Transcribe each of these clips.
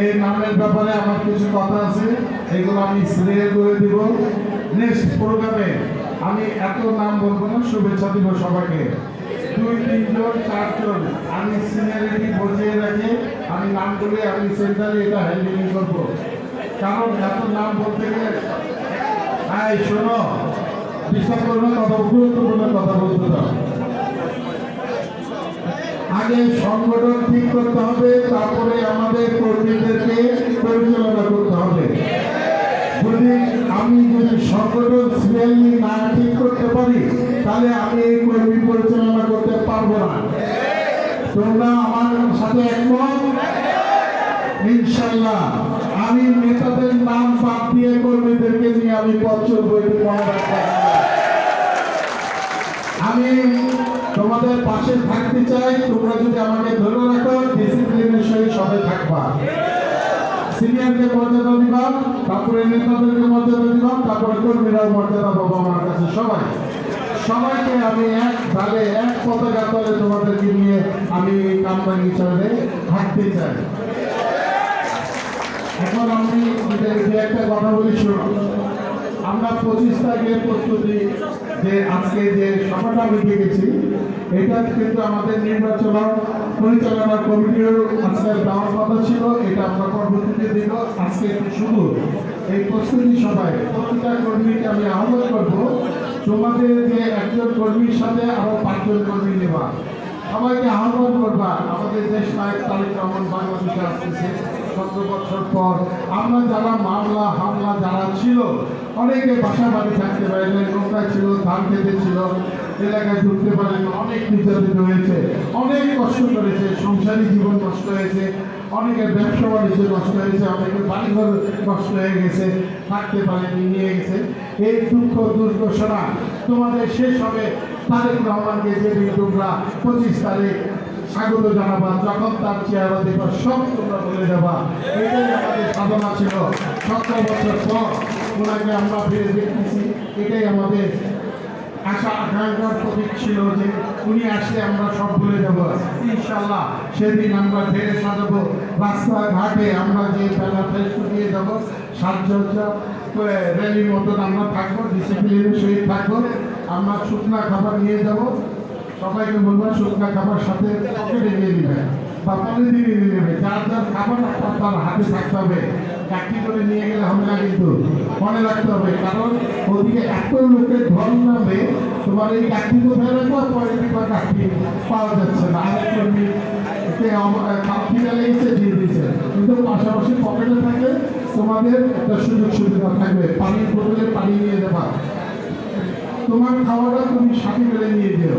এই নামের ব্যাপারে আমার কিছু কথা আছে, এগুলো আমি শ্রেয় করে দিব। নেক্সট প্রোগ্রামে আমি এত নাম বলব না, শুভেচ্ছা দিব সবাইকে। দুই, তিনজন, চারজন, আমি সিনিয়রিটি বজিয়ে রাখি আমি নাম বলে আমি সেন্টারে এটা হ্যান্ডেলিং করব। কারণ এত নাম বলতে গেলে হ্যাঁ শোনো, বিশ্বাস করবে কথা গুরুত্বপূর্ণ কথা বলতে দাও আগে সংগঠন ঠিক করতে হবে, তারপরে আমাদের কর্মীদেরকে পরিচালনা করতে হবে। যদি আমি যদি সংগঠন সিরিয়ালি না ঠিক করতে পারি, তাহলে আমি এই কর্মী পরিচালনা করতে পারব না। তোমরা আমার সাথে একমত? ইনশাল্লাহ আমি নেতাদের নাম বাদ দিয়ে কর্মীদেরকে নিয়ে আমি পথ চলবো। আমি তোমাদের পাশে থাকতে চাই, তোমরা যদি আমাকে ধরে রাখো ডিসিপ্লিনের সহিত সবাই থাকবা। সিনিয়রকে মর্যাদা দিবা তারপরে নেতাদেরকে মর্যাদা দিবা তারপরে কর্মীরাও মর্যাদা পাবো আমার কাছে সবাই। সবাইকে আমি এক ভাগে এক পতাকা তলে তোমাদেরকে নিয়ে আমি কামরাঙ্গি চলে হাঁটতে চাই। এখন আমি একটা কথা বলি, শোনো। আমরা পঁচিশ তারিখের প্রস্তুতি যে আজকে যে সভাটা আমি দেখেছি, এটা কিন্তু আমাদের নির্বাচন পরিচালনা কমিটির আজকে দেওয়ার কথা ছিল, এটা আমরা পরবর্তীতে দিব আজকে শুরু এই প্রস্তুতি সভায় প্রতিটা কর্মীকে আমি আহ্বান করব, তোমাদের যে একজন কর্মীর সাথে আরও পাঁচজন কর্মী নেবা সবাইকে আহ্বান করবা, আমাদের দেশ নায়ক রহমান বাংলাদেশে আসতেছে। সতেরো বছর পর আমরা যারা মামলা, হামলা যারা ছিল, অনেকে বাসা বাড়ি থাকতে পারে না নৌকায় ছিল, ধান খেতে ছিল, এলাকায় ঢুকতে পারে না অনেক নির্যাতিত হয়েছে, অনেক কষ্ট করেছে, সংসারী জীবন নষ্ট হয়েছে, অনেকের ব্যবসা বাণিজ্য নষ্ট হয়েছে, অনেকের বাড়িঘর নষ্ট হয়ে গেছে, থাকতে পারেনি, নিয়ে গেছে। এই দুঃখ দুর্ঘটনা তোমাদের শেষ হবে তারেক রহমানকে যেদিন তোমরা পঁচিশ তারিখ স্বাগত জানাবা, যখন তার চেহারা দেখবা, সব তোমরা বলে যাবা এটাই আমাদের সাধনা ছিল। সতেরো বছর পর ওনাকে আমরা ফিরে দেখতেছি। এটাই আমাদের আশা, আকাঙ্ক্ষার প্রতীক ছিল যে উনি আসলে আমরা সব ভুলে যাব ইনশাল্লাহ সেদিন আমরা ঢেলে সাজাবো। রাস্তাঘাটে আমরা যে বেলা ফেস দিয়ে যাব সাজসজ্জা র্যালির মতন আমরা থাকব ডিসিপ্লিনের সহিত থাকব। আমরা শুকনা খাবার নিয়ে যাব। সবাইকে বলব শুকনা খাবার সাথে নেবে বা পলিথিনে নিয়ে নেবে যার যার খাবার তার হাতে থাকতে হবে। চাকরি করে নিয়ে গেলে হবে না কিন্তু। মনে রাখতে হবে, কারণ ওদিকে এত লোকের ঘর নামে তোমার এই কোথায় রাখব পরে দিবা কাঠি পাওয়া যাচ্ছে না। কর্মী দিয়ে কিন্তু পাশাপাশি পকেটে থাকে তোমাদের একটা সুযোগ সুবিধা থাকবে। পানির বোতলে পানি নিয়ে দেবা তোমার খাওয়াটা তুমি সাথে করে নিয়ে যেও।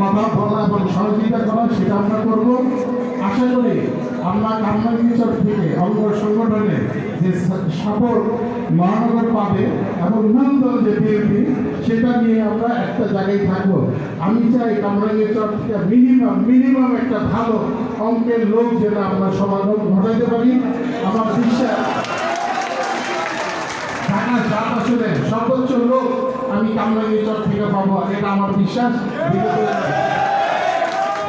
কথা বলা এবং সহযোগিতা করা সেটা আমরা করব। আশা করি আমরা কামরাঙ্গীচর থেকে অঙ্গ সংগঠনে যে সাপোর্ট মহানগর পাবে এবং মূল দল যে বিএনপি সেটা নিয়ে আমরা একটা জায়গায় থাকব। আমি চাই কামরাঙ্গীচর থেকে মিনিমাম মিনিমাম একটা ভালো অঙ্কের লোক যেটা আমরা সমাধান ঘটাইতে পারি। আমার বিশ্বাস ঢাকা সাত আসলে সর্বোচ্চ লোক আমি কামরাঙ্গি চর থেকে পাবো। এটা আমার বিশ্বাস।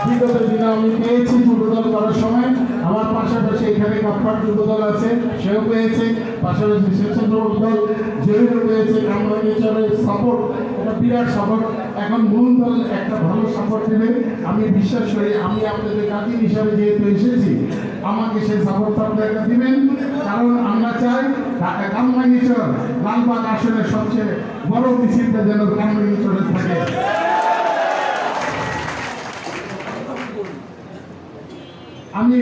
বিগত- দিনে আমি পেয়েছি যুবদল করার সময়। আমার পাশাপাশি এখানে কাপ্পার যুবদল আছে, সেও পেয়েছে। পাশাপাশি স্বেচ্ছাসেবক দল যেও পেয়েছে। কামরাঙ্গি চরের সাপোর্ট এটা বিরাট সাপোর্ট এখন মূল দল একটা ভালো সাপোর্ট দেবে। আমি বিশ্বাস করি, আমি আপনাদের কাজিন হিসাবে যেহেতু এসেছি আমাকে সেই সাপোর্টটা দিবেন। কারণ আমরা চাই ঢাকা কামরাঙ্গিচর লালবাগ আসলে সবচেয়ে বড় মিছিলটা যেন কামরাঙ্গিচরে থাকে। আমি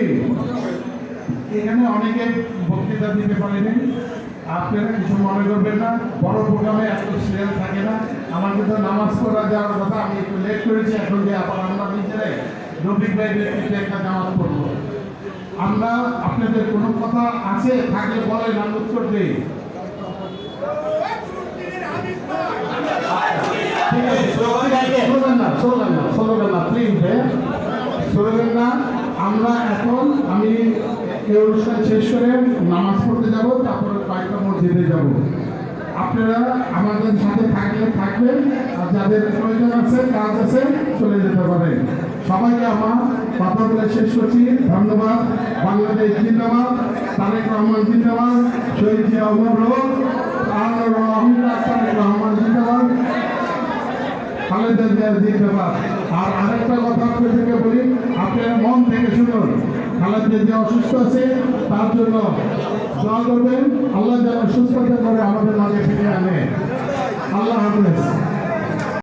এখানে অনেকে বক্তৃতা দিতে পারিনি আপনারা কিছু মনে করবেন না। বড় প্রোগ্রামে এত সিরিয়াল থাকে না। আমাকে তো নামাজ পড়া যাওয়ার কথা আমি একটু লেট করেছি, এখন যে আবার আমরা নিজেরাই রফিক ভাই একটা নামাজ পড়ব। আমরা আপনাদের কোনো কথা আছে থাকলে বলেন আমি উত্তর দিই। না আমরা এখন, আমি এই অনুষ্ঠান শেষ করে নামাজ পড়তে যাব, তারপরে কয়েকটা মসজিদে যাব। আপনারা আমাদের সাথে যাদের প্রয়োজন আছে, কাজ আছে, চলে যেতে পারে। সবাইকে আমার কথা বলে শেষ করছি। ধন্যবাদ। বাংলাদেশ জিন্দাবাদ। তারেক রহমান জিন্দাবাদ। শহীদ জিয়া রোড রহমান। তারেক রহমান জিন্দাবাদ। খালেদা জিন্দাবাদ। আর আরেকটা কথা আপনাদেরকে বলি, আপনারা মন থেকে শুনুন। খালেদা জিয়া অসুস্থ আছে, তার জন্য দোয়া করবেন। আল্লাহ যেন সুস্থতা করে আমাদের মাঝে ফিরে আনে। আল্লাহ হাফেজ।